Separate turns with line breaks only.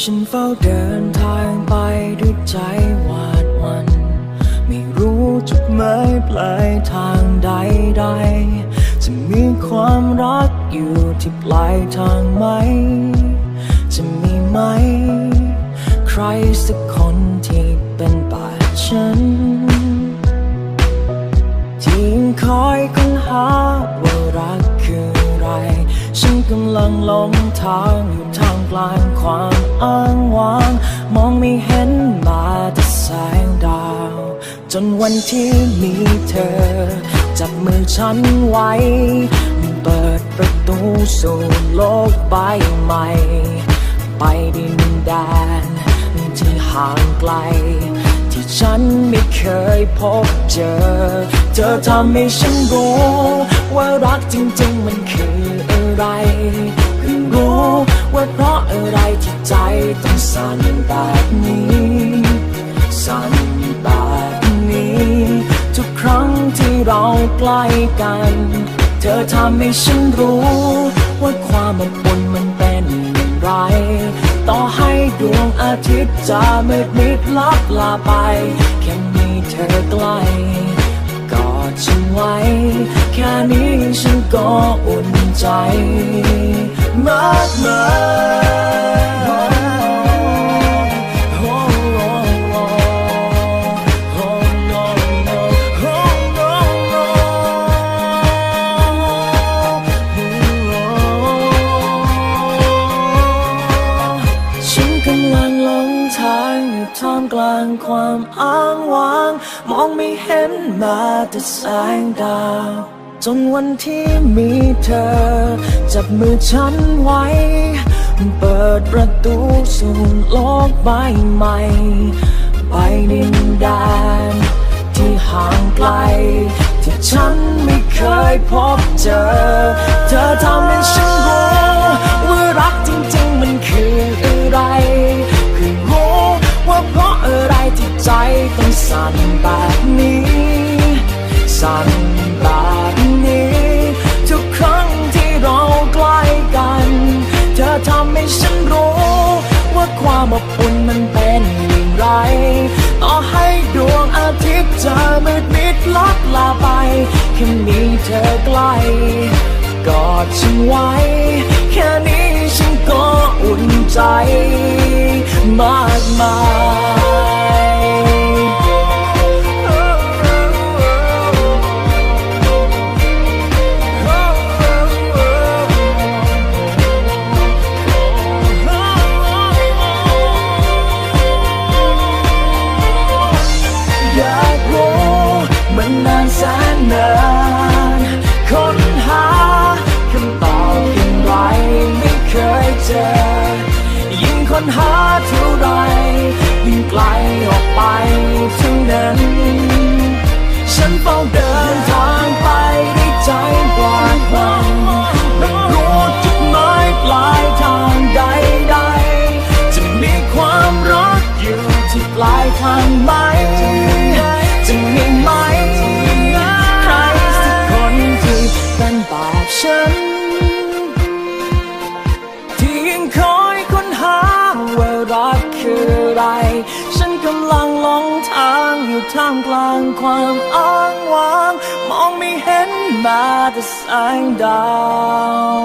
ฉันเฝ้าเดินทางไปด้วยใจหวาดหวัน ไม่รู้จุดหมายปลายทางใดๆจะมีความรักอยู่ที่ปลายทางไหม จะมีไหม ใครสักคนที่เป็นป่าฉันที่คอยค้นหาว่ารักคืออะไร ฉันกำลังหลงทางอยู่ทาม กลางความอ้างว้าง มองไม่เห็นมาแต่แสงดาว จนวันที่มีเธอ จับมือฉันไว้ เปิดประตูสู่โลกใบใหม่ ไปดินแดนที่ห่างไกล ที่ฉันไม่เคยพบเจอ เธอทำให้ฉันรู้ ว่ารักจริงๆมันคืออะไรเพิ่งรู้ ต้องสั่นแบบนี้สั่นแบบนี้ ทุกครั้งที่เราใกล้กัน เธอทำให้ฉันรู้ ว่าความอบอุ่นมันเป็นอย่างไร ต่อให้ดวงอาทิตย์จะมืดมิดลับลาไป แค่มีเธอใกล้กอดฉันไว้ แค่นี้ฉันก็อุ่นใจ มากมายางความอ้างว้าง มองไม่เห็นมาแต่แสงดาว จนวันที่มีเธอ จับมือฉันไว้ เปิดประตูสู่โลกใบใหม่ ไปดินแดนที่ห่างไกล ที่ฉันไม่เคยพบเจอ มืดมิดลับลาไปแค่มีเธอใกล้กอดฉันไว้ แค่นี้ฉันก็อุ่นใจมากมาย winter ไร ฉันกำลังหลงทางอยู่ท่ามกลางความอ้างว้าง มองไม่เห็นมาแต่แสงดาว